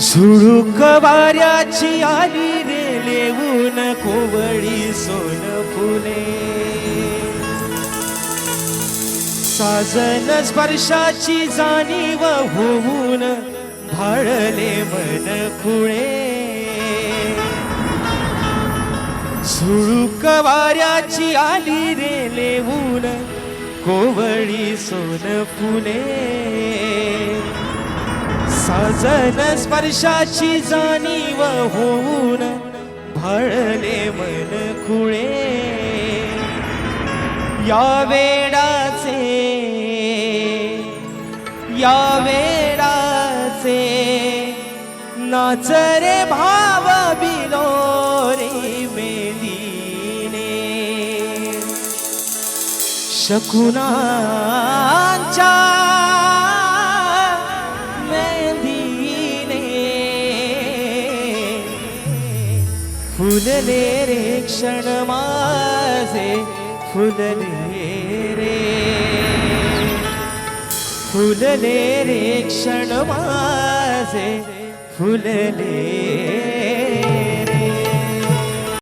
झुळूक वाऱ्याची आली रे लेऊन कोवळी सोन फुले. साजन स्पर्शाची जाणीव होऊन भाळले मन खुळे झुळूक वाऱ्याची आली रे लेऊन कोवळी सोन फुले. साजन स्पर्शाची जाणीव होऊन भळले मन खुळे. या वेडाचे या वेडाचे नाच रे भाव बिलोरे मेलीने शकुनांच्या फुलले रे क्षण माझे फुलले रे. फुलले रे क्षण माझे फुलले